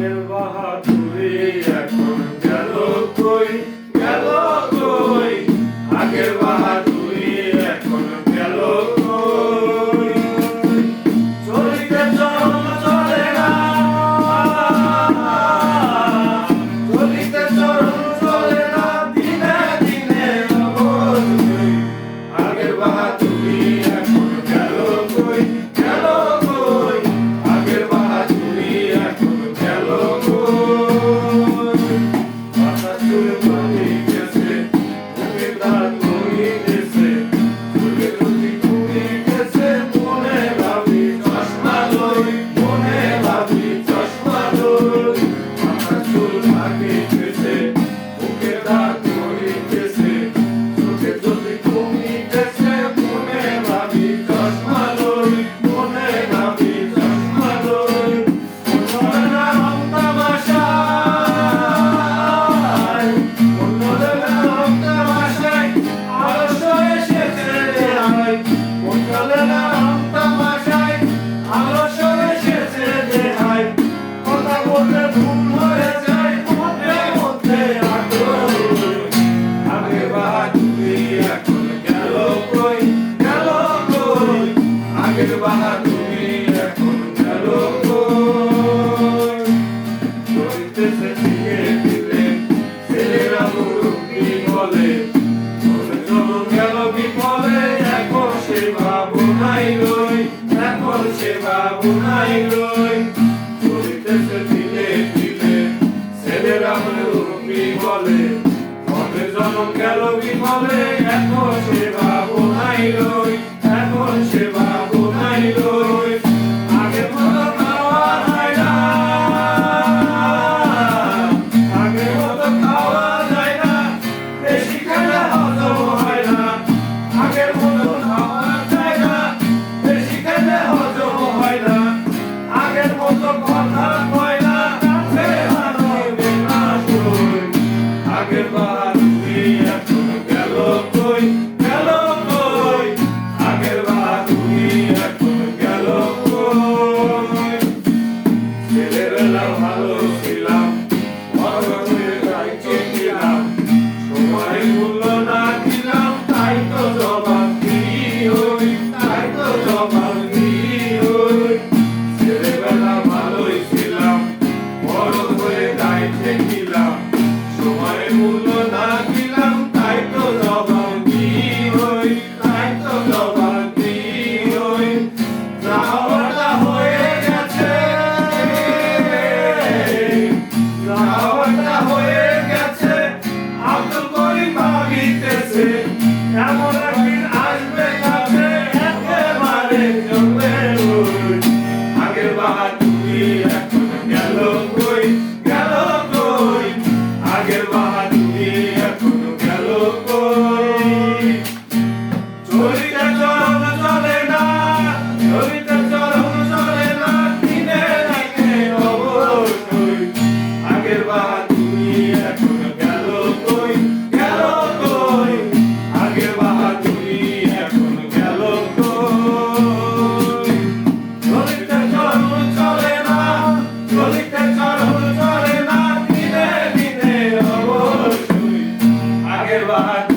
প্রাণের বাহাদুরি এখন গেল কই? শেষে দিয়ে দিলেন ছেলেরা মুরুব্বি বলে চলন গেল বিপদে, এখন সে বাবু নাই রই এখন সে বাবু নাই রই Goodbye. behind